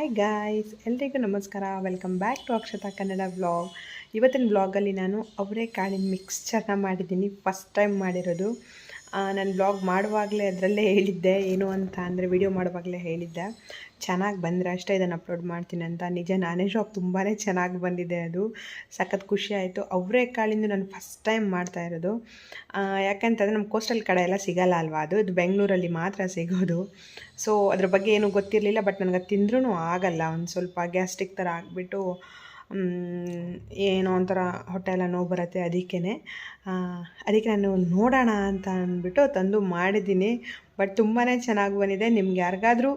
Hi guys ಎಲ್ರಿಗೂ ನಮಸ್ಕಾರ. Welcome back to Akshata Kannada vlog ಇವತ್ತಿನ ವ್ಲಾಗಲ್ಲಿ ನಾನು ಅವರೆಕಾಳಿನ ಮಿಕ್ಸ್ಚರ್ನ ಮಾಡಿದ್ದೀನಿ. ಫಸ್ಟ್ ಟೈಮ್ ಮಾಡಿರೋದು. ನಾನು ಬ್ಲಾಗ್ ಮಾಡುವಾಗಲೇ ಅದರಲ್ಲೇ ಹೇಳಿದ್ದೆ, ಏನು ಅಂತ ಅಂದರೆ ವಿಡಿಯೋ ಮಾಡುವಾಗಲೇ ಹೇಳಿದ್ದೆ. ಚೆನ್ನಾಗಿ ಬಂದರೆ ಅಷ್ಟೇ ಇದನ್ನು ಅಪ್ಲೋಡ್ ಮಾಡ್ತೀನಿ ಅಂತ. ನಿಜ ನಾನೇ ಶಾಪ್ ತುಂಬಾ ಚೆನ್ನಾಗಿ ಬಂದಿದೆ ಅದು. ಸಖತ್ ಖುಷಿ ಆಯಿತು. ಅವರೆಕಾಳಿಂದ ನಾನು ಫಸ್ಟ್ ಟೈಮ್ ಮಾಡ್ತಾ ಇರೋದು. ಯಾಕಂತಂದರೆ ನಮ್ಮ ಕೋಸ್ಟಲ್ ಕಡೆ ಎಲ್ಲ ಸಿಗಲ್ಲ ಅಲ್ವಾ ಅದು? ಇದು ಬೆಂಗಳೂರಲ್ಲಿ ಮಾತ್ರ ಸಿಗೋದು. ಸೊ ಅದ್ರ ಬಗ್ಗೆ ಏನೂ ಗೊತ್ತಿರಲಿಲ್ಲ ಬಟ್ ನನಗೆ ತಿಂದ್ರೂ ಆಗಲ್ಲ. ಒಂದು ಸ್ವಲ್ಪ ಗ್ಯಾಸ್ಟಿಕ್ ಥರ ಆಗಿಬಿಟ್ಟು ಏನೋ ಒಂಥರ ಹೊಟ್ಟೆ ಎಲ್ಲ ನೋವು ಬರುತ್ತೆ ಅದಕ್ಕೇ ಅದಕ್ಕೆ ನಾನು ನೋಡೋಣ ಅಂತ ಅಂದ್ಬಿಟ್ಟು ತಂದು ಮಾಡಿದ್ದೀನಿ. ಬಟ್ ತುಂಬಾ ಚೆನ್ನಾಗಿ ಬಂದಿದೆ. ನಿಮ್ಗೆ ಯಾರಿಗಾದ್ರೂ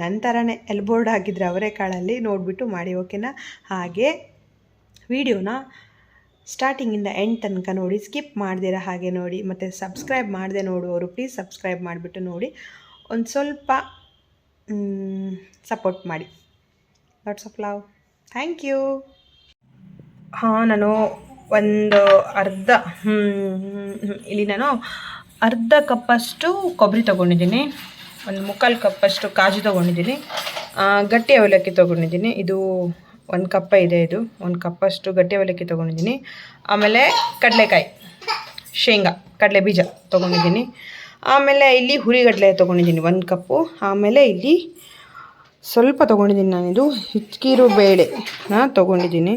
ನನ್ನ ಥರನೇ ಎಲ್ಬೋರ್ಡ್ ಆಗಿದ್ರೆ ಅವರೆಕಾಳಲ್ಲಿ ನೋಡಿಬಿಟ್ಟು ಮಾಡಿ, ಓಕೆನಾ? ಹಾಗೆ ವಿಡಿಯೋನ ಸ್ಟಾರ್ಟಿಂಗಿಂದ ಎಂಡ್ ತನಕ ನೋಡಿ, ಸ್ಕಿಪ್ ಮಾಡ್ದಿರ ಹಾಗೆ ನೋಡಿ, ಮತ್ತು ಸಬ್ಸ್ಕ್ರೈಬ್ ಮಾಡದೆ ನೋಡುವವರು ಪ್ಲೀಸ್ ಸಬ್ಸ್ಕ್ರೈಬ್ ಮಾಡಿಬಿಟ್ಟು ನೋಡಿ, ಒಂದು ಸ್ವಲ್ಪ ಸಪೋರ್ಟ್ ಮಾಡಿ. Lots of love thank you ಹಾಂ, ನಾನು ಒಂದು ಅರ್ಧ ಇಲ್ಲಿ ನಾನು ಅರ್ಧ ಕಪ್ಪಷ್ಟು ಕೊಬ್ಬರಿ ತೊಗೊಂಡಿದ್ದೀನಿ. ಒಂದು ಮುಕ್ಕಾಲು ಕಪ್ಪಷ್ಟು ಕಾಜು ತೊಗೊಂಡಿದ್ದೀನಿ. ಗಟ್ಟಿ ಅವಲಕ್ಕಿ ತೊಗೊಂಡಿದ್ದೀನಿ. ಇದು ಒಂದು ಕಪ್ಪ ಇದೆ ಇದು. ಒಂದು ಕಪ್ಪಷ್ಟು ಗಟ್ಟಿ ಅವಲಕ್ಕಿ ತೊಗೊಂಡಿದ್ದೀನಿ. ಆಮೇಲೆ ಕಡಲೆಕಾಯಿ, ಶೇಂಗಾ, ಕಡಲೆ ಬೀಜ ತೊಗೊಂಡಿದ್ದೀನಿ. ಆಮೇಲೆ ಇಲ್ಲಿ ಹುರಿಗಡಲೆ ತೊಗೊಂಡಿದ್ದೀನಿ ಒಂದು ಕಪ್ಪು. ಆಮೇಲೆ ಇಲ್ಲಿ ಸ್ವಲ್ಪ ತೊಗೊಂಡಿದ್ದೀನಿ ನಾನಿದು ಹಿಚ್ಕಿರು ನಾ ತೊಗೊಂಡಿದ್ದೀನಿ.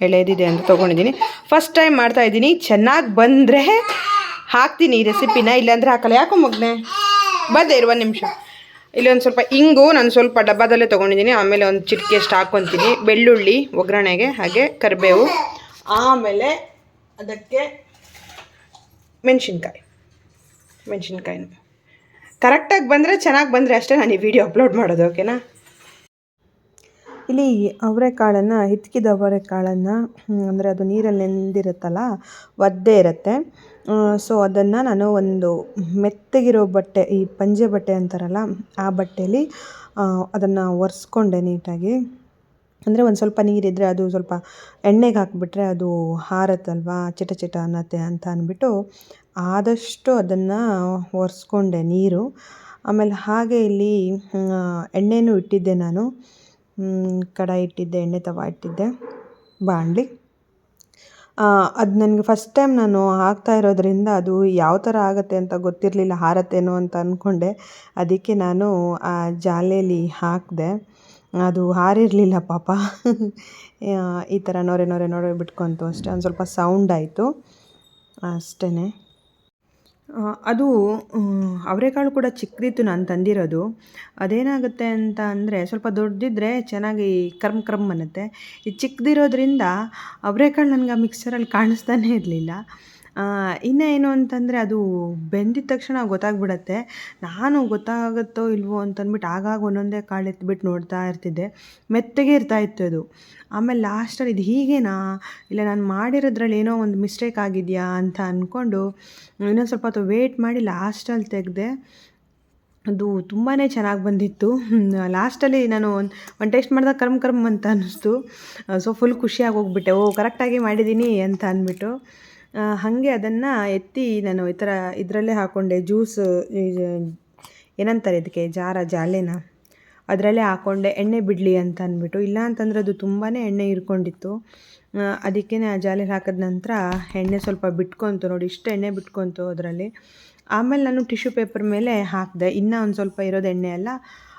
ಎಳೆದಿದೆ ಅಂತ ತೊಗೊಂಡಿದ್ದೀನಿ. ಫಸ್ಟ್ ಟೈಮ್ ಮಾಡ್ತಾ ಇದ್ದೀನಿ. ಚೆನ್ನಾಗಿ ಬಂದರೆ ಹಾಕ್ತೀನಿ ಈ ರೆಸಿಪಿನ ಇಲ್ಲಾಂದರೆ ಹಾಕಲ್ಲ. ಯಾಕೋ ಮಗ್ನೆ? ಬಂದೆ ಇರು, ಒಂದು ನಿಮಿಷ. ಇಲ್ಲಿ ಒಂದು ಸ್ವಲ್ಪ ಇಂಗು ನಾನು ಸ್ವಲ್ಪ ಡಬ್ಬದಲ್ಲೇ ತೊಗೊಂಡಿದ್ದೀನಿ. ಆಮೇಲೆ ಒಂದು ಚಿಟಿಕೆ ಅಷ್ಟು ಬೆಳ್ಳುಳ್ಳಿ, ಒಗ್ಗರಣೆಗೆ, ಹಾಗೆ ಕರಿಬೇವು. ಆಮೇಲೆ ಅದಕ್ಕೆ ಮೆಣಸಿನ್ಕಾಯಿ. ಮೆಣಸಿನ್ಕಾಯಿನ. ಕರೆಕ್ಟಾಗಿ ಬಂದರೆ ಚೆನ್ನಾಗಿ ಬಂದರೆ ಅಷ್ಟೇ ನಾನು ಈ ವಿಡಿಯೋ ಅಪ್ಲೋಡ್ ಮಾಡೋದು ಓಕೆನಾ ಇಲ್ಲಿ ಅವರೆಕಾಳನ್ನು ಹಿತ್ಕಿದ ಅವರೆಕಾಳನ್ನು ಅಂದರೆ ಅದು ನೀರಲ್ಲಿ ನೆಂದಿರುತ್ತಲ್ಲ, ಒದ್ದೆ ಇರುತ್ತೆ. ಸೊ ಅದನ್ನು ನಾನು ಒಂದು ಮೆತ್ತಗಿರೋ ಬಟ್ಟೆ, ಈ ಪಂಜೆ ಬಟ್ಟೆ ಅಂತಾರಲ್ಲ, ಆ ಬಟ್ಟೆಯಲ್ಲಿ ಅದನ್ನು ಒರೆಸ್ಕೊಂಡೆ ನೀಟಾಗಿ. ಅಂದರೆ ಒಂದು ಸ್ವಲ್ಪ ನೀರಿದ್ದರೆ ಅದು ಸ್ವಲ್ಪ ಎಣ್ಣೆಗೆ ಹಾಕಿಬಿಟ್ರೆ ಅದು ಹಾರತ್ತಲ್ವಾ, ಚಿಟ ಚಿಟ ಅನ್ನತ್ತೆ ಅಂತ ಅಂದ್ಬಿಟ್ಟು ಆದಷ್ಟು ಅದನ್ನು ಒರೆಸ್ಕೊಂಡೆ ನೀರು. ಆಮೇಲೆ ಹಾಗೆ ಇಲ್ಲಿ ಎಣ್ಣೆನೂ ಇಟ್ಟಿದ್ದೆ ನಾನು. ಕಡಾಯಿ ಇಟ್ಟಿದ್ದೆ, ಎಣ್ಣೆ ತವ ಇಟ್ಟಿದ್ದೆ, ಬಾಣಲಿ. ಅದು ನನಗೆ ಫಸ್ಟ್ ಟೈಮ್ ನಾನು ಹಾಕ್ತಾ ಇರೋದ್ರಿಂದ ಅದು ಯಾವ ಥರ ಆಗುತ್ತೆ ಅಂತ ಗೊತ್ತಿರಲಿಲ್ಲ, ಹಾರತ್ತೇನೋ ಅಂತ ಅಂದ್ಕೊಂಡೆ ಅದಕ್ಕೆ ನಾನು ಆ ಜಾಲೆಯಲ್ಲಿ ಹಾಕಿದೆ. ಅದು ಹಾರಿರಲಿಲ್ಲ ಪಾಪ. ಈ ಥರ ನೋರೆ ನೊರೆ ನೊರೆ ಬಿಟ್ಕೊಂತು ಅಷ್ಟೇ, ಒಂದು ಸ್ವಲ್ಪ ಸೌಂಡ್ ಆಯಿತು. ಅಷ್ಟೇ ಅದು ಅವರೆಕಾಳು ಕೂಡ ಚಿಕ್ಕದಿತ್ತು ನಾನು ತಂದಿರೋದು. ಅದೇನಾಗುತ್ತೆ ಅಂತ ಅಂದರೆ ಸ್ವಲ್ಪ ದೊಡ್ಡದಿದ್ರೆ ಚೆನ್ನಾಗಿ ಕರ್ಮ್ ಕರ್ಮ್ ಅನ್ನತ್ತೆ. ಈ ಚಿಕ್ಕದಿರೋದ್ರಿಂದ ಅವರೆಕಾಳು ನನಗೆ ಆ ಮಿಕ್ಸರಲ್ಲಿ ಕಾಣಿಸ್ತಾನೇ ಇರಲಿಲ್ಲ. ಇನ್ನು ಏನು ಅಂತಂದರೆ ಅದು ಬೆಂದಿದ ತಕ್ಷಣ ಗೊತ್ತಾಗ್ಬಿಡತ್ತೆ. ನಾನು ಗೊತ್ತಾಗುತ್ತೋ ಇಲ್ವೋ ಅಂತಂದ್ಬಿಟ್ಟು ಆಗಾಗ ಒಂದೊಂದೇ ಕಾಳು ಎತ್ಬಿಟ್ಟು ನೋಡ್ತಾ ಇರ್ತಿದ್ದೆ. ಮೆತ್ತಗೆ ಇರ್ತಾ ಇತ್ತು ಅದು. ಆಮೇಲೆ ಲಾಸ್ಟಲ್ಲಿ ಇದು ಹೀಗೇನಾ? ಇಲ್ಲ ನಾನು ಮಾಡಿರೋದ್ರಲ್ಲಿ ಏನೋ ಒಂದು ಮಿಸ್ಟೇಕ್ ಆಗಿದೆಯಾ ಅಂತ ಅಂದ್ಕೊಂಡು ಇನ್ನೊಂದು ಸ್ವಲ್ಪ ಹೊತ್ತು ವೇಟ್ ಮಾಡಿ ಲಾಸ್ಟಲ್ಲಿ ತೆಗೆದೆ ಅದು ತುಂಬಾ ಚೆನ್ನಾಗಿ ಬಂದಿತ್ತು. ಲಾಸ್ಟಲ್ಲಿ ನಾನು ಒಂದು ಒಂದು ಟೇಸ್ಟ್ ಮಾಡಿದಾಗ ಕರ್ಮ್ ಕರ್ಮ್ ಅಂತ ಅನ್ನಿಸ್ತು ಸೊ ಫುಲ್ ಖುಷಿಯಾಗಿ ಹೋಗ್ಬಿಟ್ಟೆ. ಓ ಕರೆಕ್ಟಾಗಿ ಮಾಡಿದ್ದೀನಿ ಅಂತ ಅಂದ್ಬಿಟ್ಟು ಹಾಗೆ ಅದನ್ನು ಎತ್ತಿ ನಾನು ಈ ಥರ ಇದರಲ್ಲೇ ಹಾಕ್ಕೊಂಡೆ ಜ್ಯೂಸ್ ಏನಂತಾರೆ ಇದಕ್ಕೆ, ಜಾರ, ಜಾಲೇನ? ಅದರಲ್ಲೇ ಹಾಕ್ಕೊಂಡೆ ಎಣ್ಣೆ ಬಿಡಲಿ ಅಂತ ಅಂದ್ಬಿಟ್ಟು. ಇಲ್ಲ ಅಂತಂದರೆ ಅದು ತುಂಬಾ ಎಣ್ಣೆ ಇರ್ಕೊಂಡಿತ್ತು. ಅದಕ್ಕೆ ಆ ಜಾಲೆಲಿ ಹಾಕಿದ ನಂತರ ಎಣ್ಣೆ ಸ್ವಲ್ಪ ಬಿಟ್ಕೊತು ನೋಡಿ, ಇಷ್ಟು ಎಣ್ಣೆ ಬಿಟ್ಕೊತು ಅದರಲ್ಲಿ. ಆಮೇಲೆ ನಾನು ಟಿಶ್ಯೂ ಪೇಪರ್ ಮೇಲೆ ಹಾಕಿದೆ. ಇನ್ನೂ ಒಂದು ಸ್ವಲ್ಪ ಇರೋದು ಎಣ್ಣೆ ಅಲ್ಲ,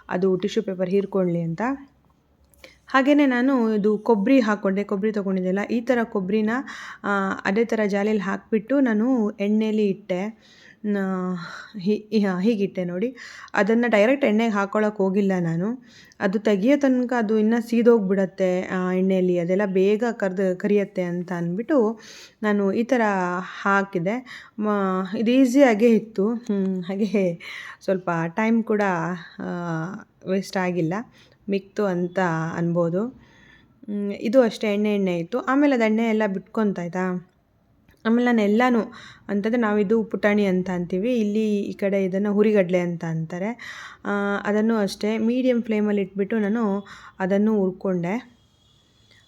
ಅದು ಟಿಶ್ಯೂ ಪೇಪರ್ ಹೀರ್ಕೊಳ್ಳಿ ಅಂತ. ಹಾಗೆಯೇ ನಾನು ಇದು ಕೊಬ್ಬರಿ ಹಾಕ್ಕೊಂಡೆ, ಕೊಬ್ಬರಿ ತೊಗೊಂಡಿದ್ದೆಲ್ಲ. ಈ ಥರ ಕೊಬ್ಬರಿನ ಅದೇ ಥರ ಜಾಲಿಯಲ್ಲಿ ಹಾಕಿಬಿಟ್ಟು ನಾನು ಎಣ್ಣೆಲಿ ಇಟ್ಟೆ. ಹೀಗಿಟ್ಟೆ ನೋಡಿ. ಅದನ್ನು ಡೈರೆಕ್ಟ್ ಎಣ್ಣೆಗೆ ಹಾಕ್ಕೊಳ್ಳೋಕೆ ಹೋಗಿಲ್ಲ ನಾನು. ಅದು ತೆಗಿಯೋ ತನಕ ಅದು ಇನ್ನೂ ಸೀದೋಗ್ಬಿಡತ್ತೆ ಎಣ್ಣೆಯಲ್ಲಿ ಅದೆಲ್ಲ ಬೇಗ ಕರೆದು, ಕರಿಯತ್ತೆ ಅಂತ ಅಂದ್ಬಿಟ್ಟು ನಾನು ಈ ಥರ ಹಾಕಿದೆ. ಇದು ಈಸಿಯಾಗೇ ಇತ್ತು. ಹಾಗೆ ಸ್ವಲ್ಪ ಟೈಮ್ ಕೂಡ ವೇಸ್ಟ್ ಆಗಿಲ್ಲ. ಮಿಕ್ತು ಅಂತ ಅನ್ಬೋದು. ಇದು ಅಷ್ಟೇ ಎಣ್ಣೆ ಎಣ್ಣೆ ಇತ್ತು. ಆಮೇಲೆ ಅದು ಎಣ್ಣೆ ಎಲ್ಲ ಬಿಟ್ಕೊತಾಯ್ತಾ ಆಮೇಲೆ ನಾನು ಎಲ್ಲನೂ ಅಂತಂದರೆ ನಾವಿದು ಪುಟಾಣಿ ಅಂತ ಅಂತೀವಿ. ಇಲ್ಲಿ ಈ ಕಡೆ ಇದನ್ನು ಹುರಿಗಡಲೆ ಅಂತ ಅಂತಾರೆ. ಅದನ್ನು ಅಷ್ಟೇ ಮೀಡಿಯಮ್ ಫ್ಲೇಮಲ್ಲಿ ಇಟ್ಬಿಟ್ಟು ನಾನು ಅದನ್ನು ಹುರ್ಕೊಂಡೆ.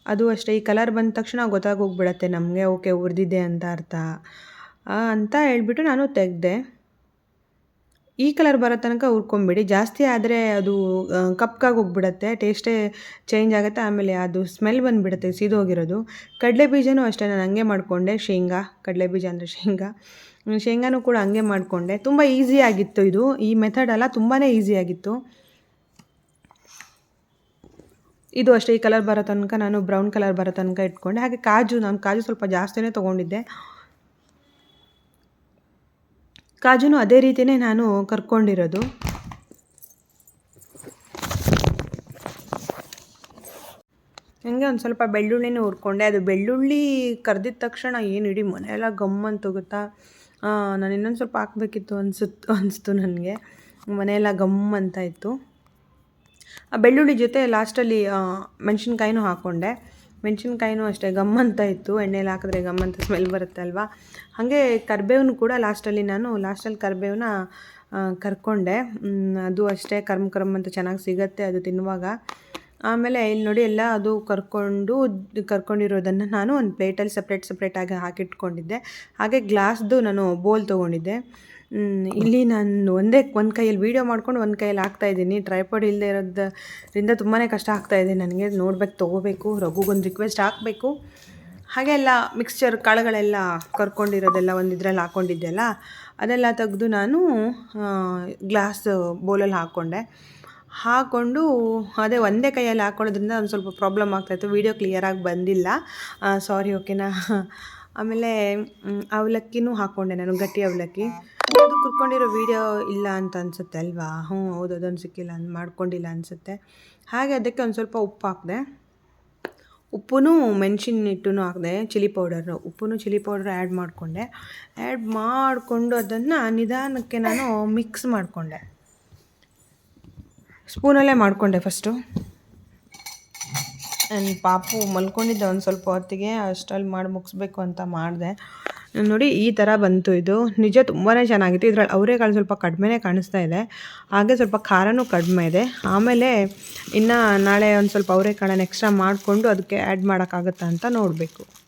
ಅದು ಅಷ್ಟೇ. ಈ ಕಲರ್ ಬಂದ ತಕ್ಷಣ ಗೊತ್ತಾಗೋಗ್ಬಿಡತ್ತೆ ನಮಗೆ. ಓಕೆ, ಹುರಿದಿದೆ ಅಂತ ಅರ್ಥ. ಅಂತ ಹೇಳ್ಬಿಟ್ಟು ನಾನು ತೆಗೆದೆ. ಈ ಕಲರ್ ಬರೋ ತನಕ ಹುರ್ಕೊಂಬಿಡಿ. ಜಾಸ್ತಿ ಆದರೆ ಅದು ಕಪ್ಕಾಗಿ ಹೋಗ್ಬಿಡತ್ತೆ. ಟೇಸ್ಟೇ ಚೇಂಜ್ ಆಗುತ್ತೆ. ಆಮೇಲೆ ಅದು ಸ್ಮೆಲ್ ಬಂದುಬಿಡುತ್ತೆ, ಸಿದೋಗಿರೋದು. ಕಡಲೆ ಬೀಜನೂ ಅಷ್ಟೇ. ನಾನು ಹಂಗೆ ಮಾಡಿಕೊಂಡೆ. ಶೇಂಗಾ, ಕಡಲೆ ಬೀಜ ಅಂದರೆ ಶೇಂಗಾ. ಶೇಂಗಾನೂ ಕೂಡ ಹಂಗೆ ಮಾಡಿಕೊಂಡೆ. ತುಂಬ ಈಸಿ ಆಗಿತ್ತು ಇದು. ಈ ಮೆಥಡ್ ಅಲ್ಲ ತುಂಬಾ ಈಸಿ ಆಗಿತ್ತು. ಇದು ಅಷ್ಟೇ. ಈ ಕಲರ್ ಬರೋ ತನಕ ನಾನು ಬ್ರೌನ್ ಕಲರ್ ಬರೋ ತನಕ ಇಟ್ಕೊಂಡೆ. ಹಾಗೆ ಕಾಜು, ನಾನು ಕಾಜು ಸ್ವಲ್ಪ ಜಾಸ್ತಿನೇ ತೊಗೊಂಡಿದ್ದೆ. ಕಾಜುನು ಅದೇ ರೀತಿಯೇ ನಾನು ಕರ್ಕೊಂಡಿರೋದು. ಹಂಗೆ ಒಂದು ಸ್ವಲ್ಪ ಬೆಳ್ಳುಳ್ಳಿನೂ ಹುರ್ಕೊಂಡೆ. ಅದು ಬೆಳ್ಳುಳ್ಳಿ ಕರ್ದಿದ ತಕ್ಷಣ ಏನು ಇಡೀ ಮನೆಯೆಲ್ಲ ಗಮ್ ಅಂತ ನಾನು ಇನ್ನೊಂದು ಸ್ವಲ್ಪ ಹಾಕ್ಬೇಕಿತ್ತು ಅನಿಸುತ್ತು ಅನಿಸ್ತು ನನಗೆ. ಮನೆಯೆಲ್ಲ ಗಮ್ ಅಂತ ಇತ್ತು. ಆ, ಬೆಳ್ಳುಳ್ಳಿ ಜೊತೆ ಲಾಸ್ಟಲ್ಲಿ ಮೆಣಸಿನ್ಕಾಯಿನೂ ಹಾಕ್ಕೊಂಡೆ ಮೆಣಸಿನ್ಕಾಯಿನೂ ಅಷ್ಟೇ ಗಮ್ ಅಂತ ಇತ್ತು. ಎಣ್ಣೆಲಿ ಹಾಕಿದ್ರೆ ಗಮ್ ಅಂತ ಸ್ಮೆಲ್ ಬರುತ್ತೆ ಅಲ್ವಾ? ಹಾಗೆ ಕರ್ಬೇವನ್ನು ಕೂಡ ಲಾಸ್ಟಲ್ಲಿ ನಾನು ಲಾಸ್ಟಲ್ಲಿ ಕರ್ಬೇವನ್ನ ಕರ್ಕೊಂಡೆ. ಅದು ಅಷ್ಟೇ, ಕರ್ಮ್ ಕರ್ಮ್ ಅಂತ ಚೆನ್ನಾಗಿ ಸಿಗತ್ತೆ ಅದು ತಿನ್ನುವಾಗ. ಆಮೇಲೆ ಇಲ್ಲಿ ನೋಡಿ ಎಲ್ಲ ಅದು ಕರ್ಕೊಂಡು, ಕರ್ಕೊಂಡಿರೋದನ್ನು ನಾನು ಒಂದು ಪ್ಲೇಟಲ್ಲಿ ಸಪ್ರೇಟ್ ಸಪ್ರೇಟಾಗಿ ಹಾಕಿಟ್ಕೊಂಡಿದ್ದೆ. ಹಾಗೆ ಗ್ಲಾಸ್ದು ನಾನು ಬೋಲ್ ತೊಗೊಂಡಿದ್ದೆ. ಇಲ್ಲಿ ನಾನು ಒಂದೇ, ಒಂದು ಕೈಯಲ್ಲಿ ವೀಡಿಯೋ ಮಾಡ್ಕೊಂಡು ಒಂದು ಕೈಯಲ್ಲಿ ಹಾಕ್ತಾಯಿದ್ದೀನಿ ಟ್ರೈಪಾಡ್ ಇಲ್ಲದೆ ಇರೋದ್ರಿಂದ ತುಂಬಾ ಕಷ್ಟ ಆಗ್ತಾಯಿದೆ ನನಗೆ. ನೋಡ್ಬೇಕು, ತೊಗೋಬೇಕು, ರಘುಗೊಂದು ರಿಕ್ವೆಸ್ಟ್ ಹಾಕಬೇಕು. ಹಾಗೆ ಎಲ್ಲ ಮಿಕ್ಸ್ಚರ್ ಕಾಳುಗಳೆಲ್ಲ ಕರ್ಕೊಂಡಿರೋದೆಲ್ಲ ಒಂದು ಇದ್ರಲ್ಲಿ ಹಾಕ್ಕೊಂಡಿದ್ದೆಲ್ಲ ಅದೆಲ್ಲ ತೆಗೆದು ನಾನು ಗ್ಲಾಸ್ ಬೌಲಲ್ಲಿ ಹಾಕ್ಕೊಂಡೆ ಹಾಕ್ಕೊಂಡು ಅದೇ ಒಂದೇ ಕೈಯಲ್ಲಿ ಹಾಕ್ಕೊಳ್ಳೋದ್ರಿಂದ ಒಂದು ಸ್ವಲ್ಪ ಪ್ರಾಬ್ಲಮ್ ಆಗ್ತಾಯಿತ್ತು ವೀಡಿಯೋ ಕ್ಲಿಯರಾಗಿ ಬಂದಿಲ್ಲ. ಸಾರಿ ಓಕೆನಾ ಆಮೇಲೆ ಅವಲಕ್ಕಿನೂ ಹಾಕ್ಕೊಂಡೆ ನಾನು, ಗಟ್ಟಿ ಅವಲಕ್ಕಿ. ಅದು ಕುರ್ಕೊಂಡಿರೋ ವೀಡಿಯೋ ಇಲ್ಲ ಅಂತ ಅನಿಸುತ್ತೆ ಅಲ್ವಾ? ಹ್ಞೂ, ಹೌದು, ಅದೊಂದು ಸಿಕ್ಕಿಲ್ಲ ಮಾಡ್ಕೊಂಡಿಲ್ಲ ಅನಿಸುತ್ತೆ. ಹಾಗೆ ಅದಕ್ಕೆ ಒಂದು ಸ್ವಲ್ಪ ಉಪ್ಪು ಹಾಕಿದೆ. ಉಪ್ಪು ಮೆಣಸಿನ ಹಿಟ್ಟು ಹಾಕಿದೆ, ಚಿಲ್ಲಿ ಪೌಡರು ಉಪ್ಪು ಚಿಲ್ಲಿ ಪೌಡರ್ ಆ್ಯಡ್ ಮಾಡಿಕೊಂಡೆ. ಆ್ಯಡ್ ಮಾಡಿಕೊಂಡು ಅದನ್ನು ನಿಧಾನಕ್ಕೆ ನಾನು ಮಿಕ್ಸ್ ಮಾಡಿಕೊಂಡೆ. ಸ್ಪೂನಲ್ಲೇ ಮಾಡಿಕೊಂಡೆ ಫಸ್ಟು. ನನ್ನ ಪಾಪು ಮಲ್ಕೊಂಡಿದ್ದೆ ಒಂದು ಸ್ವಲ್ಪ ಹೊತ್ತಿಗೆ ಅಷ್ಟಲ್ಲಿ ಮಾಡಿ ಮುಗಿಸ್ಬೇಕು ಅಂತ ಮಾಡಿದೆ. ನೋಡಿ, ಈ ಥರ ಬಂತು ಇದು. ನಿಜ ತುಂಬಾ ಚೆನ್ನಾಗಿತ್ತು. ಇದ್ರಲ್ಲಿ ಅವರೆಕಾಳು ಸ್ವಲ್ಪ ಕಡಿಮೆನೇ ಕಾಣಿಸ್ತಾ ಇದೆ. ಹಾಗೆ ಸ್ವಲ್ಪ ಖಾರನೂ ಕಡಿಮೆ ಇದೆ. ಆಮೇಲೆ ಇನ್ನು ನಾಳೆ ಒಂದು ಸ್ವಲ್ಪ ಅವರೆಕಾಳನ್ನು ಎಕ್ಸ್ಟ್ರಾ ಮಾಡಿಕೊಂಡು ಅದಕ್ಕೆ ಆ್ಯಡ್ ಮಾಡೋಕ್ಕಾಗತ್ತಾ ಅಂತ ನೋಡಬೇಕು.